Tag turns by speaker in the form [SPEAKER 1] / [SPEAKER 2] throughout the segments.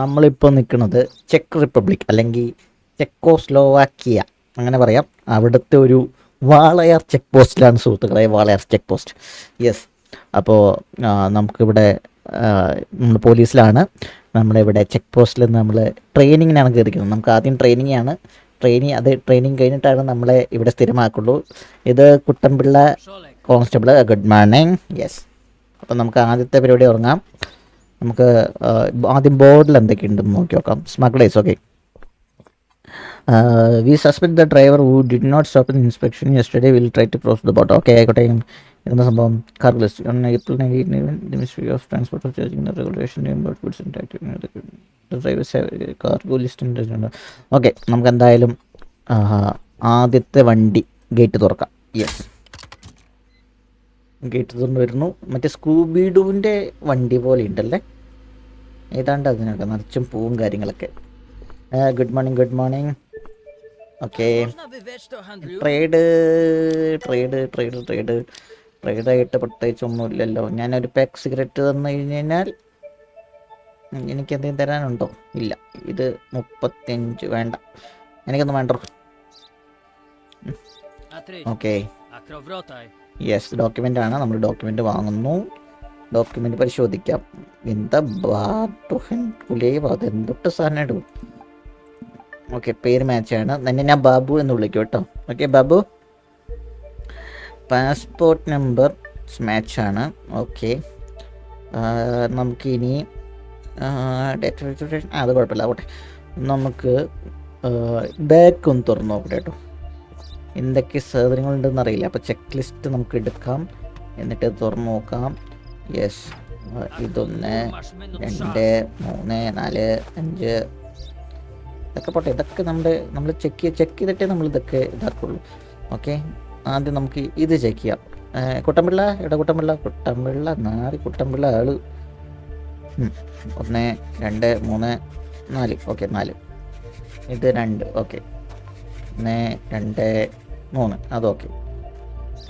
[SPEAKER 1] നമ്മളിപ്പോൾ നിൽക്കുന്നത് check republic അല്ലെങ്കിൽ ചെക്കോ സ്ലോവാക്കിയ അങ്ങനെ പറയാം. അവിടുത്തെ ഒരു വാളയാർ ചെക്ക് പോസ്റ്റിലാണ് സുഹൃത്തുക്കളെ വാളയാർ ചെക്ക് പോസ്റ്റ് യെസ് അപ്പോൾ നമുക്കിവിടെ നമ്മൾ പോലീസിലാണ്. നമ്മളിവിടെ ചെക്ക് പോസ്റ്റിൽ നമ്മൾ ട്രെയിനിങ്ങിനാണ് കയറിക്കുന്നത് നമുക്ക് ആദ്യം ട്രെയിനിങ് ആണ് ട്രെയിനിങ് അത് ട്രെയിനിങ് കഴിഞ്ഞിട്ടാണ് നമ്മളെ ഇവിടെ സ്ഥിരമാക്കുള്ളൂ. ഇത് Kuttampilla constable good morning. Yes അപ്പം നമുക്ക് ആദ്യത്തെ പരിപാടി ഉറങ്ങാം. നമുക്ക് ആദ്യം ബോർഡിൽ എന്തൊക്കെയുണ്ടെന്ന് നോക്കി നോക്കാം. Smugglers okay we suspect the driver who did not stop in inspection yesterday will try to cross the boat okay ആയിക്കോട്ടെ. എന്ന സംഭവം? Car list April ministry of transport searching regulation driver cargo list okay നമുക്ക് എന്തായാലും ആദ്യത്തെ വണ്ടി gate തുറക്കാം. Yes gate തുറന്ന് വരുന്നു. മറ്റേ സ്കൂബിഡുവിന്റെ വണ്ടി പോലെ ഉണ്ടല്ലേ? ഏതാണ്ട് അതിനൊക്കെ നിറച്ചും പൂവും കാര്യങ്ങളൊക്കെ. Good
[SPEAKER 2] morning good morning okay?
[SPEAKER 1] Trade trade trade trade. ട്രേഡായിട്ട് പ്രത്യേകിച്ച് ഒന്നുമില്ലല്ലോ. ഞാനൊരു പാക്ക് സിഗരറ്റ് തന്നു കഴിഞ്ഞ് കഴിഞ്ഞാൽ എനിക്ക് എന്തെങ്കിലും തരാനുണ്ടോ? ഇല്ല. ഇത് മുപ്പത്തിയഞ്ച് വേണ്ട. എനിക്കൊന്നും വേണ്ടോ. ഓക്കേ. യെസ് ഡോക്യുമെന്റ് ആണ്. നമ്മൾ ഡോക്യുമെന്റ് വാങ്ങുന്നു. ഡോക്യുമെന്റ് പരിശോധിക്കാം. എന്താ? ബാട്ടുഹൻ പുലിയ അത് എന്തൊട്ട് സാധനം ഓക്കെ പേര് മാച്ചാണ് തന്നെ ഞാൻ ബാബു എന്ന് വിളിക്കും കേട്ടോ. ഓക്കെ ബാബു? പാസ്പോർട്ട് നമ്പർ മാച്ചാണ് ഓക്കെ നമുക്കിനി അത് കുഴപ്പമില്ല. ആവട്ടെ. നമുക്ക് ബാക്ക് ഒന്ന് തുറന്നു നോക്കട്ടെ കേട്ടോ. എന്തൊക്കെ സാധനങ്ങളുണ്ടെന്ന് അറിയില്ല. അപ്പോൾ ചെക്ക് ലിസ്റ്റ് നമുക്ക് എടുക്കാം. എന്നിട്ട് തുറന്നു നോക്കാം. യെസ് ഇതൊന്ന് രണ്ട് മൂന്ന് നാല് അഞ്ച്. ഇതൊക്കെ പോട്ടെ. ഇതൊക്കെ നമ്മുടെ നമ്മൾ ചെക്ക് ചെക്ക് ചെയ്തിട്ടേ നമ്മൾ ഇതൊക്കെ ഇതാക്കുള്ളൂ. ഓക്കെ ആദ്യം നമുക്ക് ഇത് ചെക്ക് ചെയ്യാം. കുട്ടമ്പിള്ള? എടാ കുട്ടമ്പിള്ള? കുട്ടമ്പിള്ള നാല് കുട്ടമ്പിള്ള ആൾ. ഒന്ന് രണ്ട് മൂന്ന് നാല്. ഓക്കെ നാല്. ഇത് രണ്ട്. ഓക്കെ ഒന്ന് രണ്ട് മൂന്ന്. അത് ഓക്കെ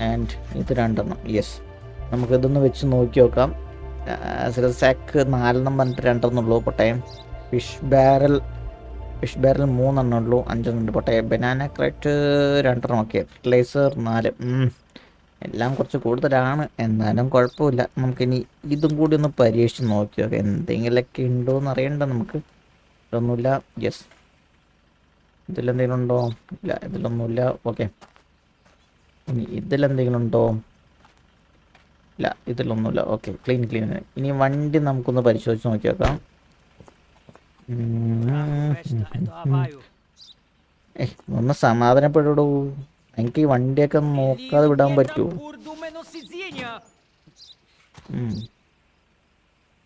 [SPEAKER 1] ആൻഡ് ഇത് രണ്ടെണ്ണം. യെസ് നമുക്കിതൊന്ന് വെച്ച് നോക്കി നോക്കാം. സാക്ക് നാലെണ്ണം പറഞ്ഞിട്ട് രണ്ടെണ്ണം ഉള്ളൂ. പൊട്ടയം ഫിഷ് ബാരൽ ഫിഷ് ബാരൽ മൂന്നെണ്ണം ഉള്ളൂ. അഞ്ചെണ്ണം ഉണ്ട്. പൊട്ടയം ബനാന ക്രേറ്റ് രണ്ടെണ്ണം. ഓക്കെ ഫെർട്ടിലൈസർ നാല്. എല്ലാം കുറച്ച് കൂടുതലാണ്. എന്നാലും കുഴപ്പമില്ല. നമുക്കിനി ഇതും കൂടി ഒന്ന് പരീക്ഷിച്ച് നോക്കി നോക്കാം. എന്തെങ്കിലുമൊക്കെ ഉണ്ടോ എന്ന് അറിയണ്ട നമുക്ക്. ഇതൊന്നുമില്ല. യെസ് ഇതിലെന്തെങ്കിലും ഉണ്ടോ ഇല്ല ഇതിലൊന്നുമില്ല. ഓക്കെ. ഇനി ഇതിലെന്തെങ്കിലും ഉണ്ടോ ഇല്ല ഇതിലൊന്നുമില്ല. Okay clean clean. ഇനി വണ്ടി നമുക്കൊന്ന് പരിശോധിച്ച് നോക്കി നോക്കാം ഒന്ന് സമാധാനപ്പെടൂ എനിക്ക് ഈ വണ്ടിയൊക്കെ നോക്കാതെ വിടാൻ പറ്റുമോ!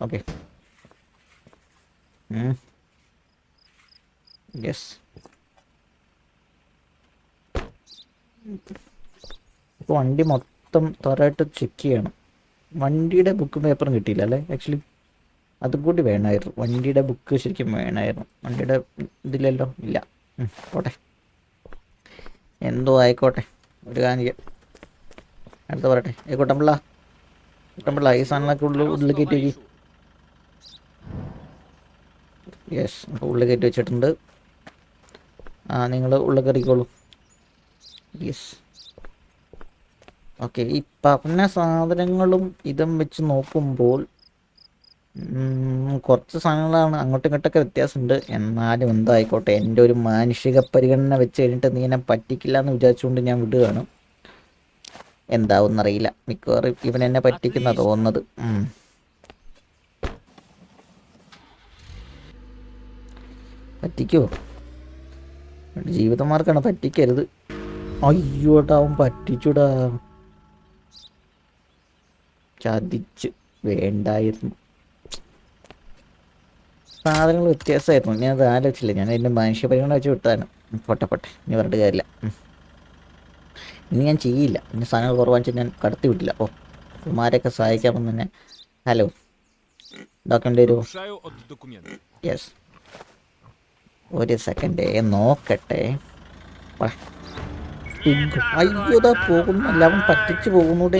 [SPEAKER 1] ഓക്കെ. യെസ് ഇപ്പോൾ വണ്ടി മൊത്തം തൊറായിട്ട് ചെക്ക് ചെയ്യണം. വണ്ടിയുടെ ബുക്കും പേപ്പറും കിട്ടിയില്ല അല്ലേ? ആക്ച്വലി അതും കൂടി വേണമായിരുന്നു. വണ്ടിയുടെ ബുക്ക് ശരിക്കും വേണമായിരുന്നു. വണ്ടിയുടെ ഇതില്ലല്ലോ? ഇല്ല. പോട്ടെ. എന്തോ ആയിക്കോട്ടെ. ഒരു ചെയ്യാം. അടുത്ത പറയട്ടെ. ഏ കുട്ടമ്പിള്ള. കുട്ടമ്പിള്ള ഈ സാധനങ്ങളൊക്കെ ഉള്ളിൽ ഉള്ളിൽ കയറ്റി വയ്ക്കി യെസ് അപ്പോൾ ഉള്ളിൽ കയറ്റി വെച്ചിട്ടുണ്ട്. ആ നിങ്ങൾ ഉള്ളിൽ കയറിക്കോളൂ. യെസ് ഓക്കെ ഈ പറഞ്ഞ സാധനങ്ങളും ഇതും വെച്ച് നോക്കുമ്പോൾ കുറച്ച് സാധനങ്ങളാണ് അങ്ങോട്ടും ഇങ്ങോട്ടൊക്കെ വ്യത്യാസമുണ്ട്. എന്നാലും എന്തായിക്കോട്ടെ എന്റെ ഒരു മാനുഷിക പരിഗണന വെച്ച് കഴിഞ്ഞിട്ട് നീ എന്നെ പറ്റിക്കില്ല എന്ന് വിചാരിച്ചുകൊണ്ട് ഞാൻ വിടുകയാണ്. എന്താവുമെന്നറിയില്ല മിക്കവാറും ഇവൻ എന്നെ പറ്റിക്കുന്ന തോന്നുന്നത്. പറ്റിക്കോ? ജീവിതമാർക്കാണ് പറ്റിക്കരുത്. അയ്യോടാ അവൻ പറ്റിച്ചുടാ. ചതിച്ച് വേണ്ടായിരുന്നു. സാധനങ്ങൾ വ്യത്യാസമായിരുന്നു. ഞാൻ അത് ആലോചിച്ചില്ല. ഞാൻ എന്റെ മനുഷ്യ പരിഗണന വെച്ച് വിട്ടതാണ്. പൊട്ടെ പൊട്ടെ. ഇനി പറഞ്ഞിട്ട് കാര്യമില്ല. ഇനി ഞാൻ ചെയ്യില്ല. ഇനി സാധനങ്ങൾ കുറവാണെന്ന് ഞാൻ കടത്തി വിട്ടില്ല. ഓ കുമാരൊക്കെ സഹായിക്കാമെന്ന് തന്നെ. ഹലോ. ഡോക്യുമെന്റ് ഒരു. യെസ് ഒരു സെക്കൻഡ്. നോക്കട്ടെ. ഇഗ്- അയ്യോതാ പോകുന്നു എല്ലാവരും പറ്റിച്ചു പോകുന്നൂടെ.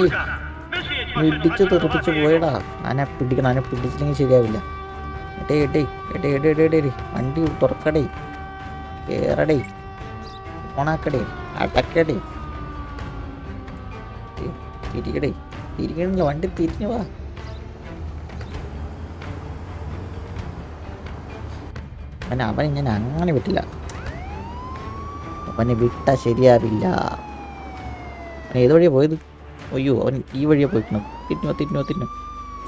[SPEAKER 1] ഇടിച്ച് തെറിപ്പിച്ച് പോയടാ. ആനെ പിടിക്കണം ആനെ പിടിച്ചില്ലെങ്കിൽ ശരിയാവില്ല. എടേ എടേ എടേ എടേ എടേ എടേ. വണ്ടി തുറക്കടേ. കേറടേ. ഓണാക്കടേ. അടക്കടേ. തിരികടേ തിരികണില്ല വണ്ടി തിരിഞ്ഞു വാ. അവൻ അവൻ ഞാൻ അങ്ങനെ വിട്ടില്ല. അവനെ വിട്ട ശരിയാവില്ല. അവൻ ഏത് വഴിയാ പോയത്? അയ്യോ അവൻ ഈ വഴിയാ പോയിക്കണം. തിരിഞ്ഞോ തിരിഞ്ഞോ തിരിഞ്ഞോ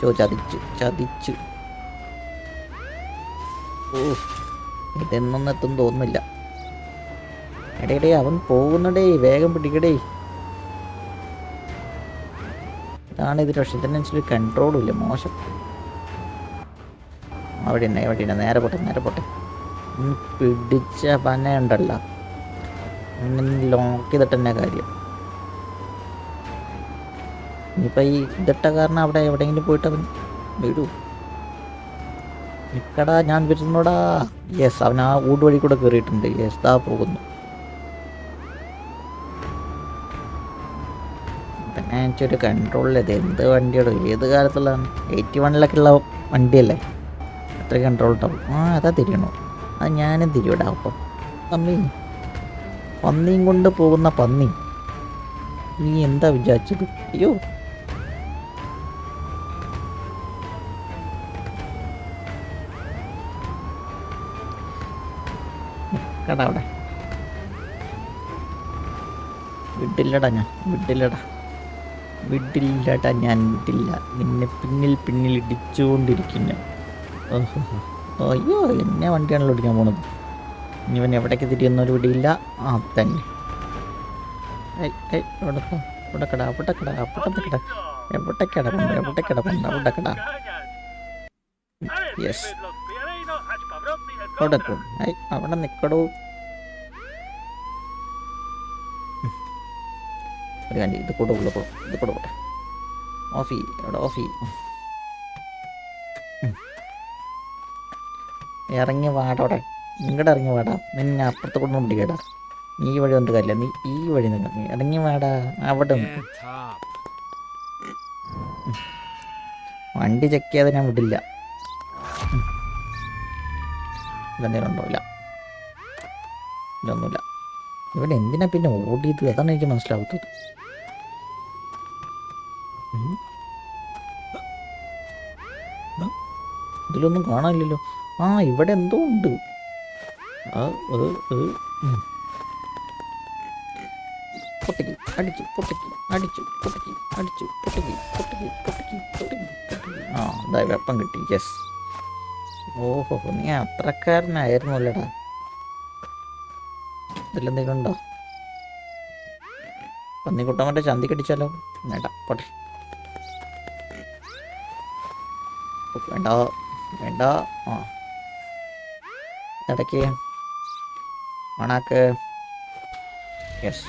[SPEAKER 1] ചോ ചതിച്ച് ചതിച്ച്. ഓ ഇതെന്നൊന്നും എത്തും തോന്നുന്നില്ല. ഇടയിടെ അവൻ പോകുന്നടേ വേഗം പിടിക്കടേ. ഇതാണ് ഇത് പക്ഷെ ഇതിനനുസരിച്ച് കൺട്രോളും ഇല്ല മോശം. അവിടെ തന്നെ തന്നെ നേരെ പോട്ടെ നേരെ പോട്ടെ. പിടിച്ച പനയുണ്ടല്ലോ ലോക്ക് ചെയ്തിട്ട് തന്നെ കാര്യം. ഇനിയിപ്പോൾ ഈ ഇതിട്ട കാരണം അവിടെ എവിടെയെങ്കിലും പോയിട്ട് അവൻ വിടൂ നിക്കടാ ഞാൻ വരുന്നോടാ. യെസ് അവൻ ആ ഊട് വഴി കൂടെ കയറിയിട്ടുണ്ട് യെസ് ദാ പോകുന്നു. പിന്നെ ഒരു കൺട്രോളില്ല ഇത് എന്ത് വണ്ടിയോട്? ഏത് കാലത്തുള്ളതാണ്? എയ്റ്റി വണ്ണിലൊക്കെ ഉള്ള വണ്ടിയല്ലേ? അത്ര കൺട്രോൾ ഉണ്ടാവും. ആ അതാ തിരിയണോ. അത് ഞാനും തിരിയൂടാ അപ്പം പന്നി പന്നിയും കൊണ്ട് പോകുന്ന പന്നി. നീ എന്താ വിചാരിച്ചത്? അയ്യോ. കട അവിടെ. വിട്ടില്ലടാ ഞാൻ വിട്ടില്ലടാ. വിട്ടില്ലടാ ഞാൻ വിട്ടില്ല. നിന്നെ പിന്നിൽ പിന്നിൽ ഇടിച്ചുകൊണ്ടിരിക്കുന്നു. അയ്യോ എന്നെ വണ്ടിയാണല്ലോ ഓടിക്കാൻ പോണത്. ഇവൻ എവിടേക്ക് തിരിയുന്നൊരു പിടിയില്ല. ആ തന്നെ. ഇറങ്ങി വാടോടെ. ഇങ്ങോട്ട് ഇറങ്ങി വാടാ. നിന്നെ അപ്പുറത്ത് കൊണ്ടു പിടിക്കടാ നീ ഈ വഴി ഒന്നും കാര്യമില്ല. നീ ഈ വഴി നിന്ന് നീ ഇറങ്ങി വാടാ. അവിടെ. വണ്ടി ചെക്ക് ചെയ്യാതെ ഞാൻ വിടില്ല. ഇതെന്തെങ്കിലും ഇതെന്തേലും ഉണ്ടോ? ഇല്ല. ഇതൊന്നുമില്ല. ഇവിടെ എന്തിനാ പിന്നെ ഓടിയത്? അതാണ് എനിക്ക് മനസ്സിലാവാത്തത്. ഇതിലൊന്നും കാണാനില്ലല്ലോ. ആ ഇവിടെ എന്തോ ഉണ്ട്. അത് അത് ഉം. പൊട്ടിക്ക് അടിച്ചു പൊട്ടിക്ക് അടിച്ചു പൊട്ടിക്ക് അടിച്ചു പൊട്ടിക്ക് പൊട്ടിക്ക് പൊട്ടിക്ക് പൊട്ടിക്ക് പൊട്ടിക്ക്. ആ. വെപ്പം കിട്ടി യെസ് ഓഹോ നീ അത്രക്കാരനായിരുന്നു അല്ലടാ ഇതിലെന്തെങ്കിലും ഉണ്ടോ പന്നിക്കുട്ടം മറ്റേ ചന്തി കടിച്ചാലോ? വേണ്ട പൊട്ടി. വേണ്ട വേണ്ട. ആ. ഇടയ്ക്ക് ഓണാക്ക് യെസ്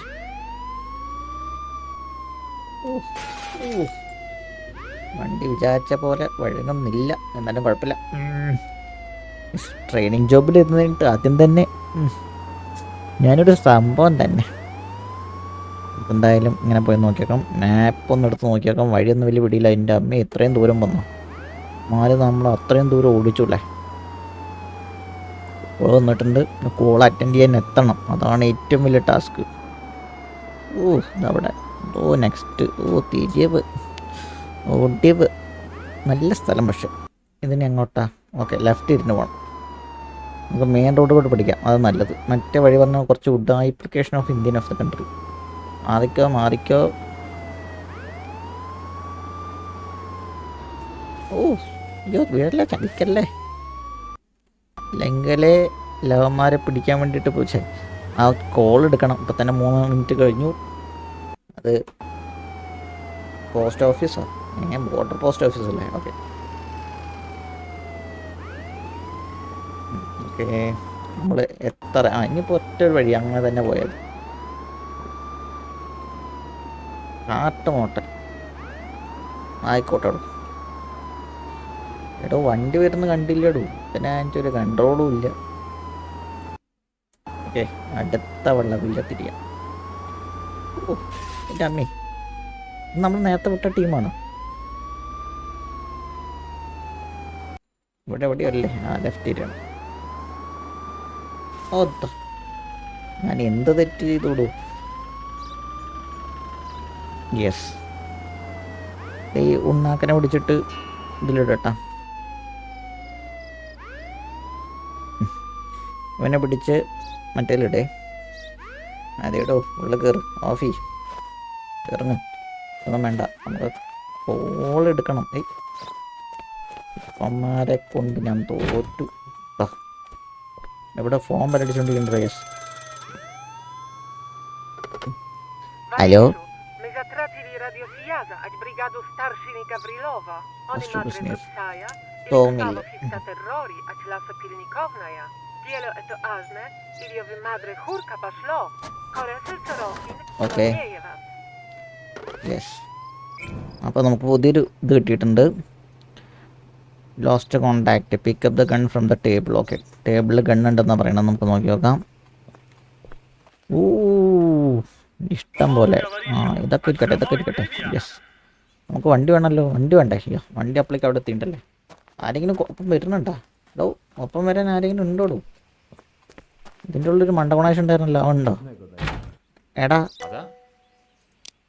[SPEAKER 1] വണ്ടി വിചാരിച്ച പോലെ വഴങ്ങുന്നില്ല. എന്നാലും കുഴപ്പമില്ല. ട്രെയിനിങ് ജോബിൽ ഇരുന്നിട്ട് ആദ്യം തന്നെ ഞാനൊരു സംഭവം തന്നെ. എന്തായാലും ഇങ്ങനെ പോയി നോക്കിയേക്കാം. മാപ്പ് ഒന്ന് എടുത്ത് നോക്കിയേക്കാം. വഴിയൊന്നും വലിയ പിടിയില്ല. എന്റെ അമ്മ ഇത്രയും ദൂരം വന്നു. മാറി നമ്മൾ അത്രയും ദൂരം ഓടിച്ചുല്ലേ കോൾ വന്നിട്ടുണ്ട്. കോൾ അറ്റൻഡ് ചെയ്യാൻ എത്തണം. അതാണ് ഏറ്റവും വലിയ ടാസ്ക് ഓ ഇതവിടെ ഓ നെക്സ്റ്റ് ഓ തിരിയവ്. ഒടിവ്. നല്ല സ്ഥലം പക്ഷെ. ഇതിന് എങ്ങോട്ടാ? ഓക്കെ ലെഫ്റ്റ് ഇരുന്ന് പോകണം നമുക്ക് മെയിൻ റോഡ് കൂടെ പിടിക്കാം. അത് നല്ലത്. മറ്റേ വഴി പറഞ്ഞാൽ കുറച്ച് ഉഡായിപ്ലിക്കേഷൻ of Indian of the country Marico മാറിക്കോ. ഓ അയ്യോ വീടല്ലേ? ചതിക്കല്ലേ? ലങ്കലെ ലവന്മാരെ പിടിക്കാൻ വേണ്ടിയിട്ട് പോച്ചേ ആ കോൾ എടുക്കണം. ഇപ്പം തന്നെ മൂന്ന് മിനിറ്റ് കഴിഞ്ഞു. അത് പോസ്റ്റ് ഓഫീസോ ഏ ബോർഡർ പോസ്റ്റ് ഓഫീസ് അല്ലേ? ഓക്കെ ഓക്കെ നമ്മൾ എത്ര ആ ഇനിയിപ്പോൾ ഒറ്റ വഴി അങ്ങനെ തന്നെ പോയത് കാട്ടുമോട്ടെ ആയിക്കോട്ടെ. എടോ വണ്ടി വരുന്ന കണ്ടില്ലടോ? പിന്നെ ഒരു കൺട്രോളും ഇല്ല. ഓക്കെ അടുത്ത വെള്ളമില്ല തിരിയാം ഓ എന്റെ അമ്മേ നമ്മൾ നേരത്തെ വിട്ട ടീമാണ് ഇവിടെ അല്ലേ ആ ലെഫ്റ്റിലാണ് ഓ ദാ. ഞാൻ എന്ത് തെറ്റ് ചെയ്തോളൂ യെസ് ഈ ഉണ്ണാക്കനെ പിടിച്ചിട്ട് ഇതിലിടട്ടാ. ഇവനെ പിടിച്ച് മറ്റേലിടേ അതേടോ ഉള്ളിൽ കയറ് ഓഫി. ഇറങ്ങും ഒന്നും വേണ്ട നമുക്ക് കോൾ എടുക്കണം. ഏയ്. അമ്മമാരെ കൊണ്ട് ഞാൻ തോറ്റു. ഇവിടെ
[SPEAKER 3] ഫോൺ വരടിച്ചുകൊണ്ടിരിക്കുന്നുണ്ട് raise hello? To mi. wielo eto azne, iliowy madry chórka paszlo, koresel
[SPEAKER 1] corokin,
[SPEAKER 3] okay
[SPEAKER 1] yes അപ്പോൾ നമുക്ക് പുതിയൊരു ഇത് കിട്ടിയിട്ടുണ്ട്. Lost contact pickup the gun from the table okay ടേബിളിൽ ഗൺ ഉണ്ടെന്നാണ് പറയണത്. നമുക്ക് നോക്കി നോക്കാം. ഊ ഇഷ്ടം പോലെ. ആ ഇതൊക്കെ ഇരിക്കട്ടെ ഇതൊക്കെ ഇരിക്കട്ടെ. യെസ് നമുക്ക് വണ്ടി വേണമല്ലോ വണ്ടി വേണ്ടേ? അയ്യോ വണ്ടി അപ്പളേക്ക് അവിടെ എത്തിയിട്ടുണ്ടല്ലേ ആരെങ്കിലും ഒപ്പം വരുന്നുണ്ടോ? ഡോ ഒപ്പം വരാൻ ആരെങ്കിലും ഉണ്ടോളൂ ഇതിന്റെ ഒരു മണ്ടകോണാശം ഉണ്ടായിരുന്നല്ലോ ഉണ്ടോ എടാ.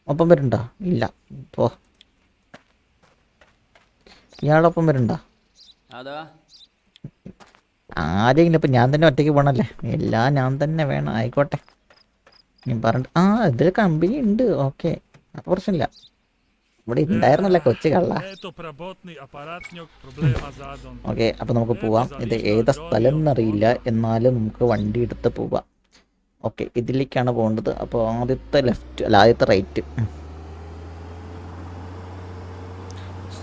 [SPEAKER 1] ഒപ്പം വരുന്നുണ്ടോ? ഇല്ല. പോ. ഇയാളൊപ്പം വരുന്നുണ്ടോ?
[SPEAKER 2] Ada?
[SPEAKER 1] ആരെങ്കിലും ഇപ്പം ഞാൻ തന്നെ ഒറ്റയ്ക്ക് പോകണല്ലേ എല്ലാം ഞാൻ തന്നെ വേണം. ആയിക്കോട്ടെ. ഞാൻ പറഞ്ഞു ആ ഇതിൽ കമ്പനി ഉണ്ട്. ഓക്കെ. പ്രശ്നമില്ല. ഇവിടെ ഉണ്ടായിരുന്നല്ല കൊച്ചു കള്ള? ഓക്കെ അപ്പൊ നമുക്ക് പോവാം. ഇത് ഏതാ സ്ഥലം എന്നറിയില്ല എന്നാലും നമുക്ക് വണ്ടി എടുത്ത് പോവാം. ഓക്കെ ഇതിലേക്കാണ് പോകേണ്ടത്. അപ്പോൾ ആദ്യത്തെ ലെഫ്റ്റ് അല്ല ആദ്യത്തെ റൈറ്റ്.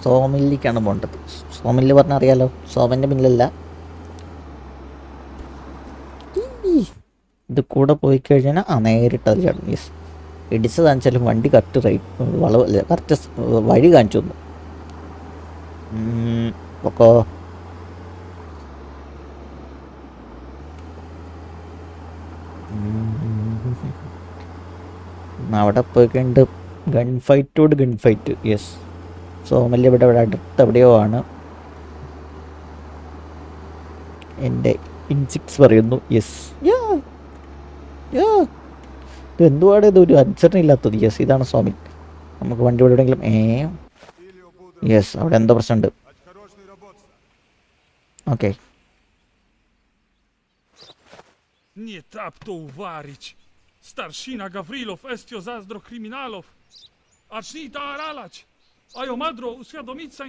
[SPEAKER 1] സോമില്ലേക്കാണ് പോകേണ്ടത്. സോമില്ല് പറഞ്ഞാൽ അറിയാലോ? സോമന്റെ പിന്നിലല്ല. ഇത് കൂടെ പോയി കഴിഞ്ഞാൽ ആ നേരിട്ട് അത് യെസ് ഇടിച്ച് കാണിച്ചാലും വണ്ടി കറക്റ്റ് റൈറ്റ് വളവ് കറക്റ്റ് വഴി കാണിച്ചു തന്നു. അപ്പോൾ അവിടെ പോയിക്കൊണ്ട് ഗൺ ഫൈറ്റോട് ഗൺ ഫൈറ്റ് യെസ് സോമൽ ഇവിടെ ഇവിടെ അടുത്ത് എവിടെയോ ആണ്. എന്റെ ഇൻസിക്സ് പറയുന്നു യെസ് ഇത് എന്തുവാണ് ഇത് ഒരു അനുസരണ ഇല്ലാത്തത് യെസ് ഇതാണ് സ്വാമി നമുക്ക് വണ്ടി എവിടെയെങ്കിലും ഏ യെസ് അവിടെ എന്തോ പ്രശ്നമുണ്ട് okay
[SPEAKER 4] Nie tap to uwarić. Starszina Gawrilow, estio zazdro kryminalów. Acz ni ta aralać. A jo madro uświadomica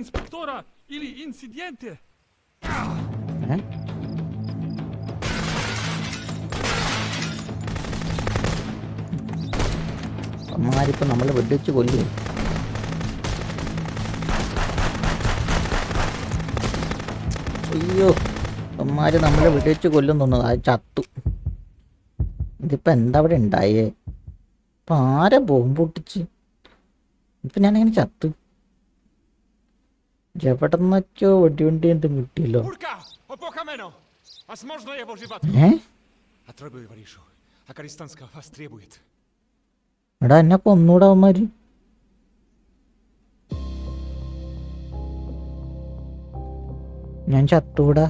[SPEAKER 1] അമ്മമാരിപ്പോൾ നമ്മളെ വെടിവെച്ച് കൊല്ലും അയ്യോ അമ്മമാര് നമ്മളെ വെടിവെച്ച് കൊല്ലും തോന്നുന്നു അത് ചത്തു ഇതിപ്പോൾ എന്താ അവിടെ ഉണ്ടായേ ഇപ്പം ആരാ ബോംബ് പൊട്ടിച്ച് ഇപ്പം ഞാനെങ്ങനെ ചത്തു എവിടെന്നൊക്കെയോ വെടിവണ്ടി എന്തും കിട്ടിയല്ലോ
[SPEAKER 5] Kurka! Opoka meno! Aż można je używać.
[SPEAKER 1] ഏ
[SPEAKER 5] A trebuję Wariszu. A Karistanska was требует.
[SPEAKER 1] എടാ എന്നെ കൊന്നൂടാ അവന്മാര്. ഞാൻ ചത്തൂടാ